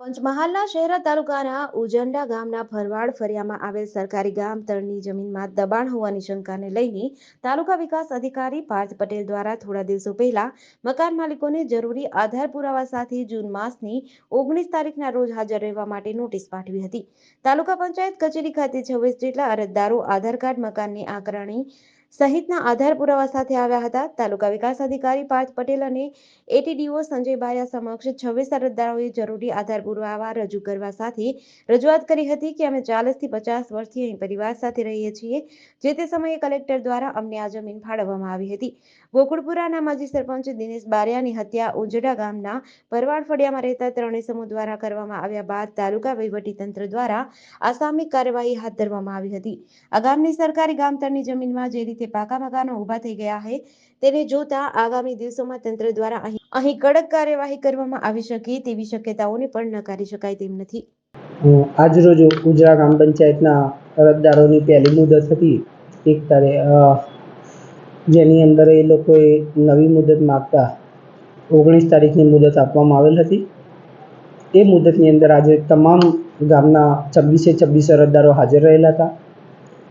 પંચમહાલના શહેરા તાલુકાના ઉજંડા ગામના ભરવાડ ફરિયામાં આવેલ સરકારી ગામ તળની જમીનમાં દબાણ હોવાની શંકાને લઈને તાલુકા વિકાસ અધિકારી પાર્થ પટેલ દ્વારા થોડા દિવસો પહેલા મકાન માલિકોને જરૂરી આધાર પુરાવા સાથે જૂન માસની ઓગણીસ તારીખના રોજ હાજર રહેવા માટે નોટિસ પાઠવી હતી. તાલુકા પંચાયત કચેરી ખાતે છવ્વીસ જેટલા અરજદારો આધાર કાર્ડ મકાનની આંકરણી સહિતના આધાર પુરાવા સાથે આવ્યા હતા. તાલુકા વિકાસ અધિકારી પાર્થ પટેલ અને એટીડીઓ સંજય સમક્ષ છવ્વીસ અરજદારોએ જરૂરી આધાર પુરાવા રજૂ કરવા સાથે રજૂઆત કરી હતી કે અમે ચાલીસથી પચાસ વર્ષથી અહીં પરિવાર સાથે રહીએ છીએ, જે તે સમયે કલેક્ટર દ્વારા અમને આ જમીન ફાળવવામાં આવી હતી. ગોકુળપુરાના માજી સરપંચ દિનેશ બારિયાની હત્યા ઉંજડા ગામના પરવાડ ફળિયામાં રહેતા ત્રણેય સમૂહ દ્વારા કરવામાં આવ્યા બાદ તાલુકા વહીવટીતંત્ર દ્વારા આસામી કાર્યવાહી હાથ ધરવામાં આવી હતી. આ ગામની સરકારી ગામતળની જમીનમાં જે રીતે પાકા મકાનો ઊભા થઈ ગયા છે તેને જોતા આગામી દિવસોમાં તંત્ર દ્વારા અહીં કડક કાર્યવાહી કરવામાં આવી શકે તેવી શક્યતાઓને પણ નકારી શકાય તેમ નથી. આજરોજ ઉજરા ગ્રામ પંચાયતના અરજદારોની પહેલી મુદત હતી. એક તારીખ જેની અંદર એ લોકોએ નવી મુદત માગતા ઓગણીસ તારીખની મુદત આપવામાં આવેલ હતી. એ મુદતની અંદર આજે તમામ ગામના છવ્વીસે છવ્વીસ અરજદારો હાજર રહેલા હતા.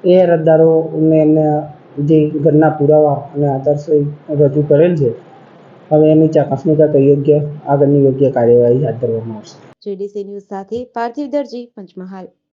એ અરજદારોને જે ઘરના પુરાવા અને આધાર સહિત રજૂ કરેલ છે. હવે એની ચકાસણી કરતા યોગ્ય આગળની યોગ્ય કાર્યવાહી હાથ ધરવામાં આવશે. જેડીસી ન્યૂઝ સાથે પાર્થિવ દરજી, પંચમહાલ.